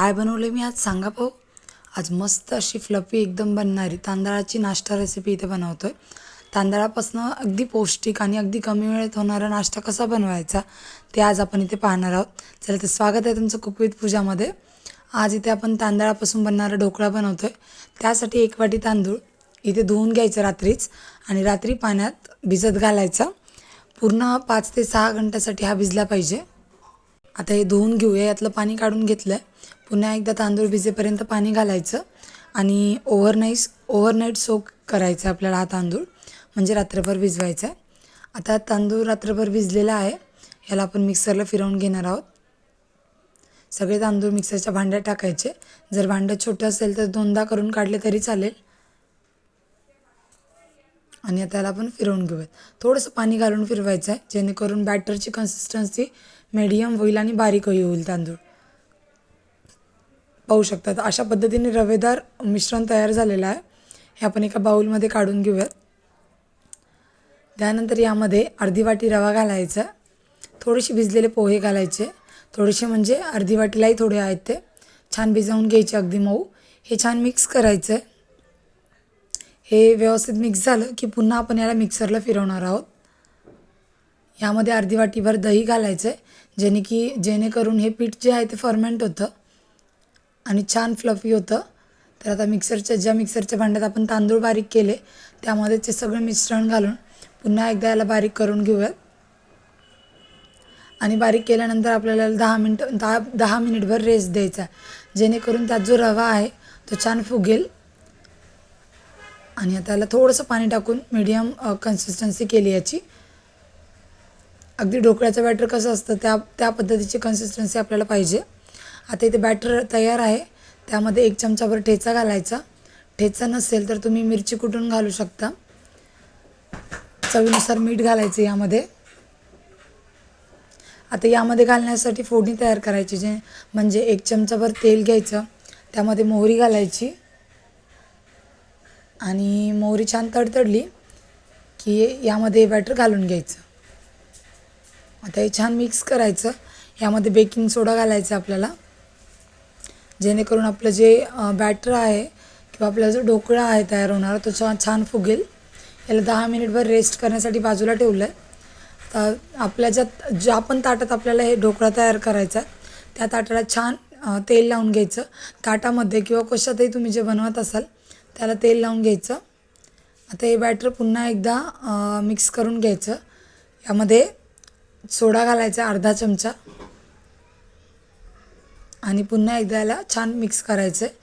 काय बनवलं मी आज सांगा भाऊ? आज मस्त अशी फ्लफी एकदम बनणारी तांदळाची नाश्ता रेसिपी इथे बनवतो आहे तांदळापासून अगदी पौष्टिक आणि अगदी कमी वेळेत होणारा नाश्ता कसा बनवायचा ते आज आपण इथे पाहणार आहोत. चला तर स्वागत आहे तुमचं कुक विथ पूजामध्ये. आज इथे आपण तांदळापासून बनणारा ढोकळा बनवतो आहे त्यासाठी एक वाटी तांदूळ इथे धुवून घ्यायचं रात्रीच आणि रात्री पाण्यात भिजत घालायचा. पूर्ण पाच ते सहा घंट्यासाठी हा भिजला पाहिजे. आता हे धुवून घेऊया. यातलं पाणी काढून घेतलं आहे पुन्हा एकदा तांदूळ भिजेपर्यंत पाणी घालायचं आणि ओव्हरनाईट ओव्हरनाईट सोक करायचं आहे आपल्याला हा तांदूळ म्हणजे रात्रभर भिजवायचा आहे. आता तांदूळ रात्रभर भिजलेला आहे याला आपण मिक्सरला फिरवून घेणार आहोत. सगळे तांदूळ मिक्सरच्या भांड्यात टाकायचे. जर भांडं छोटं असेल तर दोनदा करून काढले तरी चालेल. आणि आता त्याला आपण फिरवून घेऊयात. थोडंसं पाणी घालून फिरवायचं आहे जेणेकरून बॅटरची कन्सिस्टन्सी मेडियम होईल आणि बारीकही होईल तांदूळ. पाहू शकतात. अशा पद्धतीने रवेदार मिश्रण तयार झालेलं आहे. हे आपण एका बाऊलमध्ये काढून घेऊयात. त्यानंतर यामध्ये अर्धी वाटी रवा घालायचा. थोडेसे भिजलेले पोहे घालायचे. थोडेसे म्हणजे अर्धी वाटीलाही थोडे आहेत ते. छान भिजवून घ्यायचे अगदी मऊ. हे छान मिक्स करायचं आहे हे व्यवस्थित मिक्स झालं की पुन्हा आपण याला मिक्सरला फिरवणार आहोत. यामध्ये अर्धी वाटीभर दही घालायचं आहे जेणे की जेणेकरून हे पीठ जे आहे ते फर्मेंट होतं. आणि छान फ्लफी होतं. तर आता मिक्सरच्या ज्या मिक्सरच्या भांड्यात आपण तांदूळ बारीक केले त्यामध्ये ते सगळं मिश्रण घालून पुन्हा एकदा याला बारीक करून घेऊयात. आणि बारीक केल्यानंतर आपल्याला दहा मिनटं दहा दहा मिनिटभर रेस्ट द्यायचा आहे. जेणेकरून त्यात जो रवा आहे तो छान फुगेल. आणि आता याला थोडंसं पाणी टाकून मीडियम कन्सिस्टन्सी केली याची. अगदी ढोकळ्याचं बॅटर कसं असतं त्या त्या पद्धतीची कन्सिस्टन्सी आपल्याला पाहिजे. आता इथे बॅटर तयार आहे. त्यामध्ये एक चमचाभर ठेचा घालायचा. ठेचा नसेल तर तुम्ही मिरची कुटून घालू शकता. चवीनुसार मीठ घालायचं यामध्ये. आता यामध्ये घालण्यासाठी फोडणी तयार करायची जे म्हणजे एक चमचाभर तेल घ्यायचं. त्यामध्ये मोहरी घालायची. आणि मोहरी छान तडतडली की यामध्ये बॅटर घालून घ्यायचं. आता हे छान मिक्स करायचं. यामध्ये बेकिंग सोडा घालायचा आपल्याला. जेणेकरून आपलं जे बॅटर आहे किंवा आपला जो ढोकळा आहे तयार होणारा तो छान छान फुगेल. याला दहा मिनिटभर रेस्ट करण्यासाठी बाजूला ठेवलं आहे तर आपल्या ज्यात ज्या पण ताटात आपल्याला हे ढोकळा तयार करायचा आहे त्या ताटाला छान तेल लावून घ्यायचं. ताटामध्ये किंवा कशातही तुम्ही जे बनवत असाल त्याला तेल लावून घ्यायचं. आता हे बॅटर पुन्हा एकदा मिक्स करून घ्यायचं. यामध्ये सोडा घालायचा अर्धा चमचा. आणि पुन्हा एकदा याला छान मिक्स करायचं आहे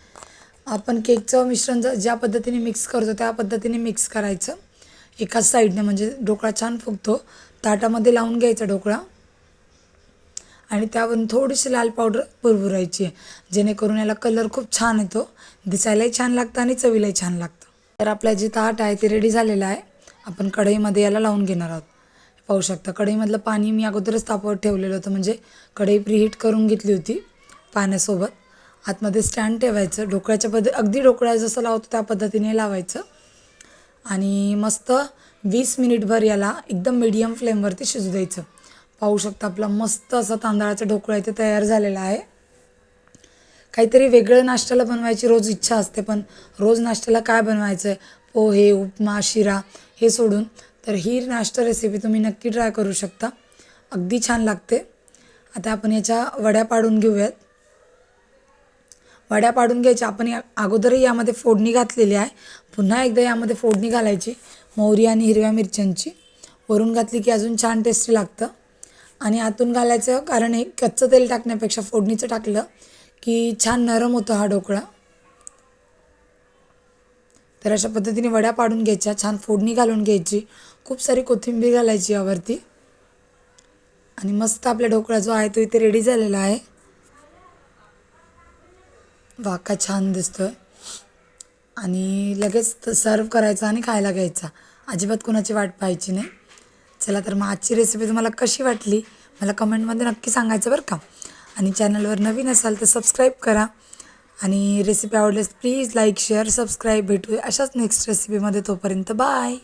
आपण केकचं मिश्रण ज ज्या पद्धतीने मिक्स करतो त्या पद्धतीने मिक्स करायचं. एकाच साईडने म्हणजे ढोकळा छान फुगतो. ताटामध्ये लावून घ्यायचा ढोकळा. आणि त्यावरून थोडीशी लाल पावडर भुरभुरायची आहे. जेणेकरून याला कलर खूप छान येतो. दिसायलाही छान लागतं आणि चवीलाही छान लागतं. तर आपला जे ताट आहे ते रेडी झालेलं आहे. आपण कढईमध्ये याला लावून घेणार आहोत. पाहू शकता कढईमधलं पाणी मी अगोदरच तापवत ठेवलेलं होतं. म्हणजे कढई प्रीहीट करून घेतली होती. पाण्यासोबत. आतमध्ये स्टँड ठेवायचं. ढोकळ्याच्या पद्धती अगदी ढोकळ्या जसं लावतो त्या पद्धतीने लावायचं. आणि मस्त वीस मिनिटभर याला एकदम मीडियम फ्लेमवरती शिजू द्यायचं. पाहू शकता आपला मस्त असा तांदळाचा ढोकळा इथे तयार झालेला आहे. काहीतरी वेगळं नाश्त्याला बनवायची रोज इच्छा असते पण रोज नाश्त्याला काय बनवायचं आहे पोहे उपमा शिरा हे सोडून. तर ही नाश्ता रेसिपी तुम्ही नक्की ट्राय करू शकता. अगदी छान लागते. आता आपण याच्या वड्या पाडून घेऊयात. वड्या पाडून घ्यायच्या. आपण या अगोदरही यामध्ये फोडणी घातलेली आहे. पुन्हा एकदा यामध्ये फोडणी घालायची. मोहरी आणि हिरव्या मिरच्यांची. वरून घातली की अजून छान टेस्टी लागतं. आणि आतून घालायचं कारण हे कच्चं तेल टाकण्यापेक्षा फोडणीचं टाकलं की छान नरम होतं हा ढोकळा. तर अशा पद्धतीने वड्या पाडून घ्यायच्या. छान फोडणी घालून घ्यायची. खूप सारी कोथिंबीर घालायची यावरती. आणि मस्त आपला ढोकळा जो आहे तो इथे रेडी झालेला आहे. वाका छान दिसतोय. आणि लगेच सर्व करायचा आणि खायला घ्यायचा. अजिबात कोणाची वाट पाहायची नाही. चला तर मग आजची रेसिपी तुम्हाला कशी वाटली? मला कमेंटमध्ये नक्की सांगायचं बरं का? आणि चॅनलवर नवीन असाल तर सबस्क्राईब करा. आणि रेसिपी आवडल्यास प्लीज लाईक शेअर सबस्क्राईब भेटू अशाच नेक्स्ट रेसिपीमध्ये तोपर्यंत बाय